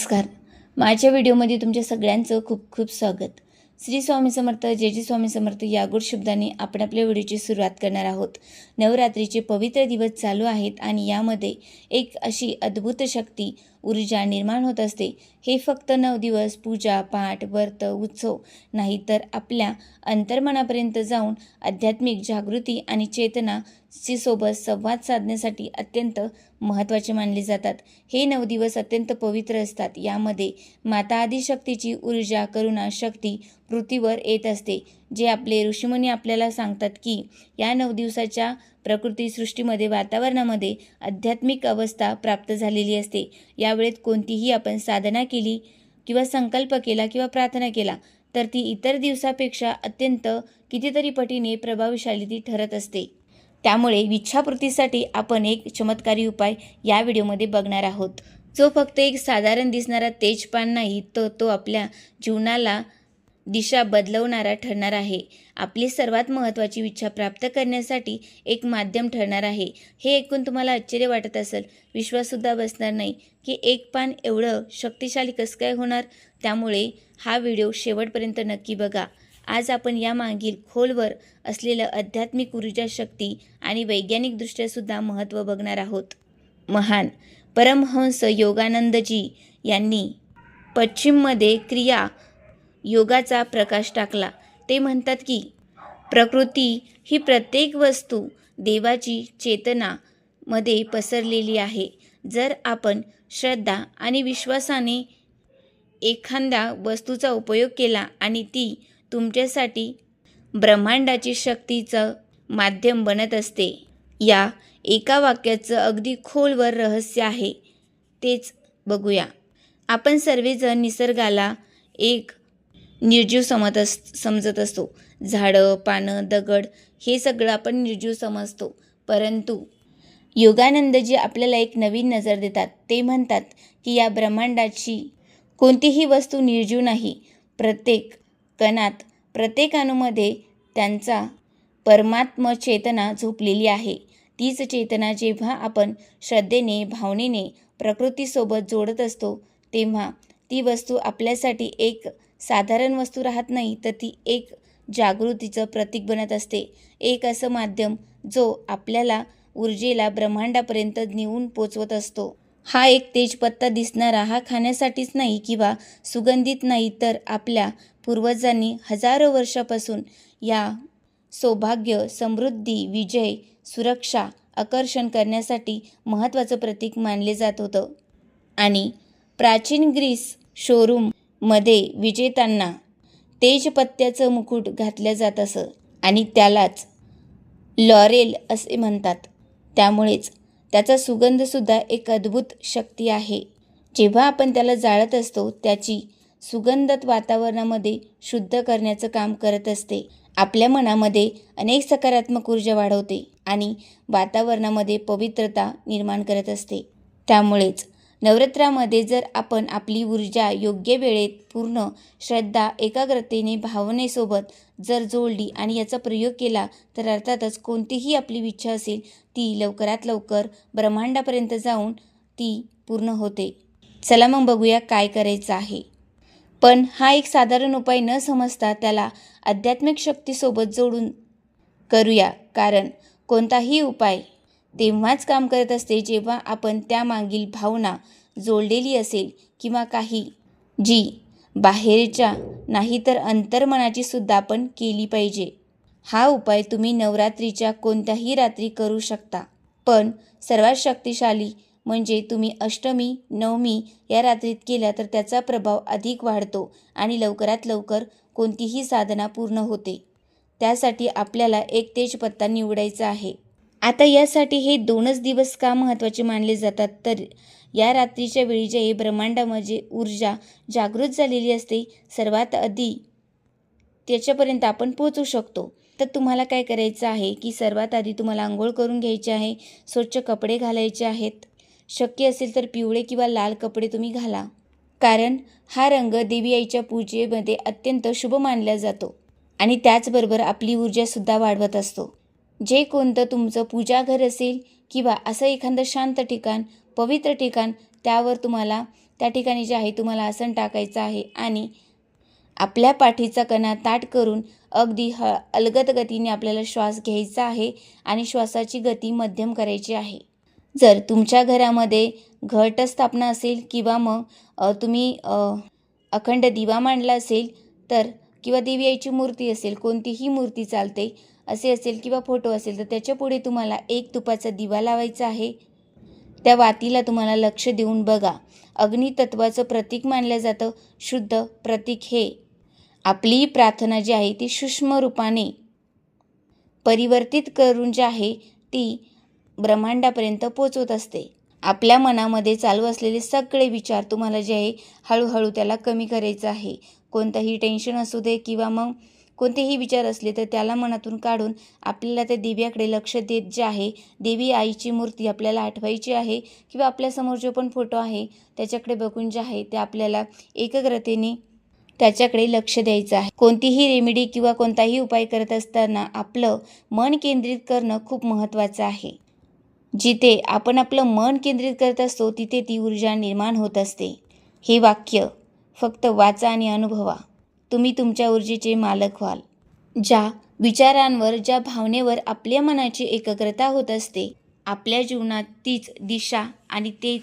नमस्कार. माझ्या व्हिडिओमध्ये तुमच्या सगळ्यांचं खूप खूप स्वागत. श्री स्वामी समर्थ जय जे स्वामी समर्थ या गुड शब्दाने आपण आपल्या व्हिडिओची सुरुवात करणार आहोत. नवरात्रीचे पवित्र दिवस चालू आहेत आणि यामध्ये एक अशी अद्भुत शक्ती ऊर्जा निर्माण होत असते. हे फक्त नऊ दिवस पूजा पाठ व्रत उत्सव नाही तर आपल्या अंतर्मनापर्यंत जाऊन आध्यात्मिक जागृती आणि चेतनाची सोबत संवाद साधण्यासाठी अत्यंत महत्त्वाचे मानले जातात. हे नऊ दिवस अत्यंत पवित्र असतात. यामध्ये माता आदिशक्तीची ऊर्जा करुणा शक्ती पृथ्वीवर येत असते. जे आपले ऋषीमुनी आपल्याला सांगतात की या नऊ दिवसाच्या प्रकृती सृष्टीमध्ये वातावरणामध्ये आध्यात्मिक अवस्था प्राप्त झालेली असते. यावेळेत कोणतीही आपण साधना केली किंवा संकल्प केला किंवा प्रार्थना केला तर ती इतर दिवसापेक्षा अत्यंत कितीतरी पटीने प्रभावशाली ती ठरत असते. त्यामुळे इच्छापूर्तीसाठी आपण एक चमत्कारी उपाय या व्हिडिओमध्ये बघणार आहोत. जो फक्त एक साधारण दिसणारा तेजपान नाही तर तो आपल्या जीवनाला दिशा बदलवणारा ठरणार आहे. आपली सर्वात महत्त्वाची इच्छा प्राप्त करण्यासाठी एक माध्यम ठरणार आहे. हे ऐकून तुम्हाला आश्चर्य वाटत असेल. विश्वाससुद्धा बसणार नाही की एक पान एवढं शक्तिशाली कसं काय होणार? त्यामुळे हा व्हिडिओ शेवटपर्यंत नक्की बघा. आज आपण यामागील खोलवर असलेलं आध्यात्मिक ऊर्जा शक्ती आणि वैज्ञानिकदृष्ट्यासुद्धा महत्त्व बघणार आहोत. महान परमहंस योगानंदजी यांनी पश्चिममध्ये क्रिया योगाचा प्रकाश टाकला. ते म्हणतात की प्रकृती ही प्रत्येक वस्तू देवाची चेतनामध्ये पसरलेली आहे. जर आपण श्रद्धा आणि विश्वासाने एखाद्या वस्तूचा उपयोग केला आणि ती तुमच्यासाठी ब्रह्मांडाची शक्तीचं माध्यम बनत असते. या एका वाक्याचं अगदी खोलवर रहस्य आहे. तेच बघूया. आपण सर्वजण निसर्गाला एक निर्जीव समत अस समजत असतो. झाडं पानं दगड हे सगळं आपण निर्जीव समजतो. परंतु योगानंदजी आपल्याला एक नवीन नजर देतात. ते म्हणतात की या ब्रह्मांडाची कोणतीही वस्तू निर्जीव नाही. प्रत्येक कणात प्रत्येक अणूमध्ये त्यांचा परमात्म चेतना झोपलेली आहे. तीच चेतना जेव्हा आपण श्रद्धेने भावनेने प्रकृतीसोबत जोडत असतो तेव्हा ती वस्तू आपल्यासाठी एक साधारण वस्तू राहत नाही तर ती एक जागृतीचं प्रतीक बनत असते. एक असं माध्यम जो आपल्याला ऊर्जेला ब्रह्मांडापर्यंत नेऊन पोचवत असतो. हा एक तेजपत्ता दिसणारा हा खाण्यासाठीच नाही किंवा सुगंधित नाही तर आपल्या पूर्वजांनी हजारो वर्षापासून या सौभाग्य समृद्धी विजय सुरक्षा आकर्षण करण्यासाठी महत्त्वाचं प्रतीक मानले जात होतं. आणि प्राचीन ग्रीस शोरूम मध्ये विजेत्यांना तेजपत्त्याचं मुकुट घातलं जात असं आणि त्यालाच लॉरेल असे म्हणतात. त्यामुळेच त्याचा सुगंधसुद्धा एक अद्भुत शक्ती आहे. जेव्हा आपण त्याला जाळत असतो त्याची सुगंधत वातावरणामध्ये शुद्ध करण्याचं काम करत असते. आपल्या मनामध्ये अनेक सकारात्मक ऊर्जा वाढवते आणि वातावरणामध्ये पवित्रता निर्माण करत असते. त्यामुळेच नवरात्रामध्ये जर आपण आपली ऊर्जा योग्य वेळेत पूर्ण श्रद्धा एकाग्रतेने भावनेसोबत जर जोडली आणि याचा प्रयोग केला तर अर्थातच कोणतीही आपली इच्छा असेल ती लवकरात लवकर ब्रह्मांडापर्यंत जाऊन ती पूर्ण होते. चला मग बघूया काय करायचं आहे. पण हा एक साधारण उपाय न समजता त्याला आध्यात्मिक शक्तीसोबत जोडून करूया कारण कोणताही उपाय तेव्हाच काम करत असते जेव्हा आपण त्यामागील भावना जोडलेली असेल किंवा काही जी बाहेरच्या नाही तर अंतर्मनाची सुद्धा आपण केली पाहिजे. हा उपाय तुम्ही नवरात्रीच्या कोणत्याही रात्री करू शकता. पण सर्वात शक्तिशाली म्हणजे तुम्ही अष्टमी नवमी या रात्रीत केला तर त्याचा प्रभाव अधिक वाढतो आणि लवकरात लवकर कोणतीही साधना पूर्ण होते. त्यासाठी आपल्याला एक तेजपत्ता निवडायचा आहे. आता यासाठी हे दोनच दिवस का महत्त्वाचे मानले जातात? तर या रात्रीच्या वेळी जे ब्रह्मांडामध्ये ऊर्जा जागृत झालेली असते. सर्वात आधी त्याच्यापर्यंत आपण पोचू शकतो. तर तुम्हाला काय करायचं आहे की सर्वात आधी तुम्हाला आंघोळ करून घ्यायचे आहे स्वच्छ कपडे घालायचे आहेत. शक्य असेल तर पिवळे किंवा लाल कपडे तुम्ही घाला. कारण हा रंग देवी आईच्या पूजेमध्ये अत्यंत शुभ मानला जातो आणि त्याचबरोबर आपली ऊर्जासुद्धा वाढवत असतो. जे कोणतं तुमचं पूजाघर असेल किंवा असं एखादं शांत ठिकाण पवित्र ठिकाण त्यावर तुम्हाला त्या ठिकाणी जे आहे तुम्हाला आसन टाकायचं आहे आणि आपल्या पाठीचा कणा ताट करून अगदी ह अलगद गतीने आपल्याला श्वास घ्यायचा आहे आणि श्वासाची गती मध्यम करायची आहे. जर तुमच्या घरामध्ये घटस्थापना असेल किंवा मग तुम्ही अखंड दिवा मांडला असेल तर किंवा देवी आईची मूर्ती असेल कोणतीही मूर्ती चालते असे असेल किंवा फोटो असेल तर त्याच्या पुढे तुम्हाला एक तुपाचा दिवा लावायचा आहे. त्या वातीला तुम्हाला लक्ष देऊन बघा. अग्नितत्वाचं प्रतीक मानलं जातं. शुद्ध प्रतीक हे. आपली प्रार्थना जी आहे ती सूक्ष्म रूपाने परिवर्तित करून जी आहे ती ब्रह्मांडापर्यंत पोचवत असते. आपल्या मनामध्ये चालू असलेले सगळे विचार तुम्हाला जे आहे हळूहळू त्याला कमी करायचं आहे. कोणतंही टेन्शन असू दे किंवा मग कोणतेही विचार असले तर त्याला मनातून काढून आपल्याला त्या देवीकडे लक्ष देत जे आहे देवी आईची मूर्ती आपल्याला आठवायची आहे किंवा आपल्यासमोर जो पण फोटो आहे त्याच्याकडे बघून जे आहे ते आपल्याला एकाग्रतेने त्याच्याकडे लक्ष द्यायचं आहे. कोणतीही रेमेडी किंवा कोणताही उपाय करत असताना आपलं मन केंद्रित करणं खूप महत्त्वाचं आहे. जिथे आपण आपलं मन केंद्रित करत असतो तिथे ती ऊर्जा निर्माण होत असते. हे वाक्य फक्त वाचा आणि अनुभवा. तुम्ही तुमच्या ऊर्जेचे मालक व्हाल. ज्या विचारांवर ज्या भावनेवर आपल्या मनाची एकाग्रता होत असते आपल्या जीवनात तीच दिशा आणि तेच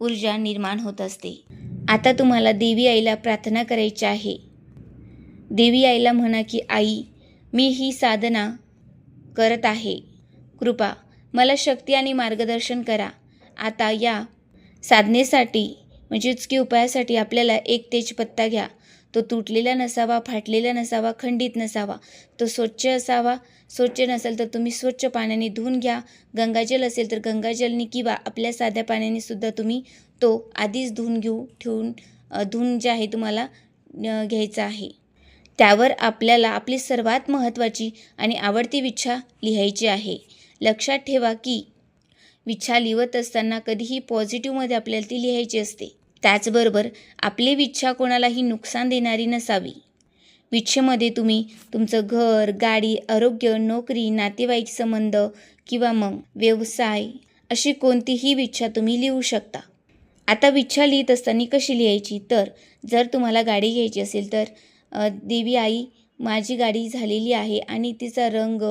ऊर्जा निर्माण होत असते. आता तुम्हाला देवी आईला प्रार्थना करायची आहे. देवी आईला म्हणा की आई मी ही साधना करत आहे. कृपा मला शक्ती आणि मार्गदर्शन करा. आता या साधनेसाठी म्हणजेच की उपायासाठी आपल्याला एक तेजपत्ता घ्या. तो तुटलेला नसावा फाटलेला नसावा खंडित नसावा तो स्वच्छ असावा स्वच्छ नसेल तर तुम्ही स्वच्छ पाण्याने धुवून घ्या. गंगाजल असेल तर गंगाजलनी किंवा आपल्या साध्या पाण्याने सुद्धा तुम्ही तो आधीच धुवून घेऊ ठेवून धुवून जे आहे तुम्हाला घ्यायचा आहे. त्यावर आपल्याला आपली सर्वात महत्त्वाची आणि आवडती विच्छा लिहायची आहे. लक्षात ठेवा की विच्छा लिहत असताना कधीही पॉझिटिव्हमध्ये आपल्याला ती लिहायची असते. त्याचबरोबर आपली विच्छा कोणालाही नुकसान देणारी नसावी. विच्छेमध्ये तुम्ही तुमचं घर गाडी आरोग्य नोकरी नातेवाईक संबंध किंवा मग व्यवसाय अशी कोणतीही विच्छा तुम्ही लिहू शकता. आता विच्छा लिहित असताना कशी लिहायची? तर जर तुम्हाला गाडी घ्यायची असेल तर देवी आई माझी गाडी झालेली आहे आणि तिचा रंग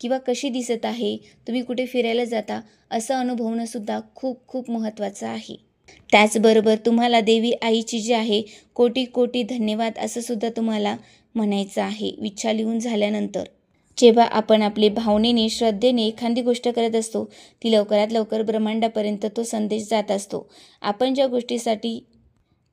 किंवा कशी दिसत आहे तुम्ही कुठे फिरायला जाता असं अनुभवणंसुद्धा खूप खूप महत्त्वाचं आहे. त्याचबरोबर तुम्हाला देवी आईची जी आहे कोटी कोटी धन्यवाद असं सुद्धा तुम्हाला म्हणायचं आहे. विच्छा लिहून झाल्यानंतर. जेव्हा आपण आपले भावनेने श्रद्धेने एखादी गोष्ट करत असतो ती लवकरात लवकर ब्रह्मांडापर्यंत तो संदेश जात असतो. आपण ज्या गोष्टीसाठी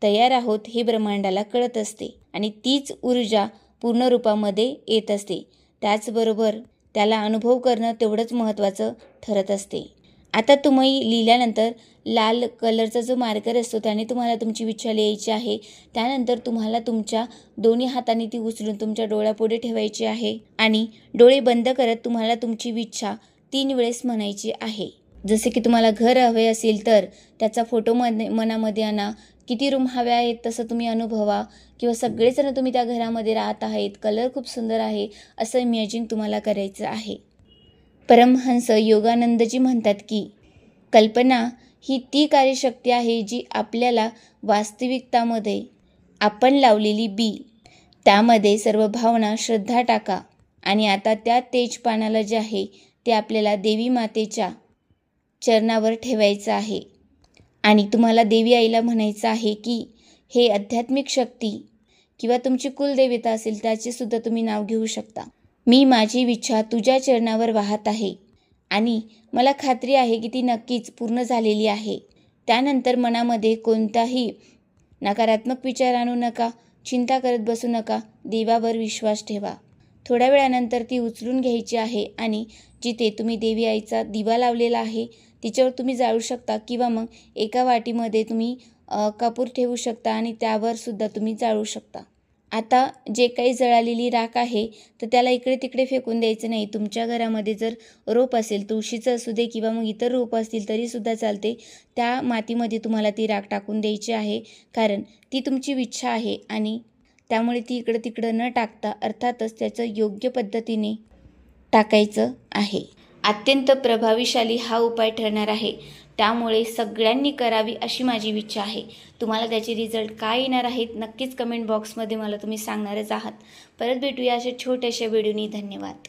तयार आहोत हे ब्रह्मांडाला कळत असते आणि तीच ऊर्जा पूर्ण रूपामध्ये येत असते. त्याचबरोबर त्याला अनुभव करणं तेवढंच महत्त्वाचं ठरत असते. आता तुम्ही लिहिल्यानंतर लाल कलरचा जो मार्कर असतो त्याने तुम्हाला तुमची विच्छा लिहायची आहे. त्यानंतर तुम्हाला तुमच्या दोन्ही हाताने ती उचलून तुमच्या डोळ्यापुढे ठेवायची आहे आणि डोळे बंद करत तुम्हाला तुमची विच्छा तीन वेळेस म्हणायची आहे. जसे की तुम्हाला घर हवे असेल तर त्याचा फोटो मन मनामध्ये आणा. किती रूम हव्या आहेत तसं तुम्ही अनुभवा. किंवा सगळेजण तुम्ही त्या घरामध्ये राहत आहेत. कलर खूप सुंदर आहे असं इमॅजिन तुम्हाला करायचं आहे. परमहंस योगानंदजी म्हणतात की कल्पना ही ती कार्यशक्ती आहे जी आपल्याला वास्तविकतामध्ये आपण लावलेली बी त्यामध्ये सर्व भावना श्रद्धा टाका आणि आता त्या तेजपानाला जे आहे ते आपल्याला देवी मातेच्या चरणावर ठेवायचं आहे. आणि तुम्हाला देवी आईला म्हणायचं आहे की हे आध्यात्मिक शक्ती किंवा तुमची कुलदेवता असेल त्याचे सुद्धा तुम्ही नाव घेऊ शकता. मी माझी इच्छा तुझ्या चरणावर वाहत आहे. आणि मला खात्री आहे की ती नक्कीच पूर्ण झालेली आहे. त्यानंतर मनामध्ये कोणताही नकारात्मक विचार आणू नका चिंता करत बसू नका देवावर विश्वास ठेवा. थोड्या वेळानंतर ती उचलून घ्यायची आहे आणि जिथे तुम्ही देवी आईचा दिवा लावलेला आहे तिच्यावर तुम्ही जाळू शकता किंवा मग एका वाटीमध्ये तुम्ही कापूर ठेवू शकता आणि त्यावर सुद्धा तुम्ही जाळू शकता. आता जे काही जळालेली राख आहे तर त्याला इकडे तिकडे फेकून द्यायचं नाही. तुमच्या घरामध्ये जर रोप असेल तुळशीचं असू दे किंवा मग इतर रोप असतील तरीसुद्धा चालते. त्या मातीमध्ये तुम्हाला ती राख टाकून द्यायची आहे कारण ती तुमची इच्छा आहे आणि त्यामुळे ती इकडं तिकडं न टाकता अर्थातच त्याचं योग्य पद्धतीने टाकायचं आहे. अत्यंत प्रभावीशाली हा उपाय ठरणार आहे. त्यामुळे सगळ्यांनी करावी अशी माझी इच्छा आहे. तुम्हाला त्याचे रिझल्ट काय येणार आहेत नक्कीच कमेंट बॉक्समध्ये मला तुम्ही सांगणारच आहात. परत भेटूया अशा छोट्याशा व्हिडिओनी धन्यवाद.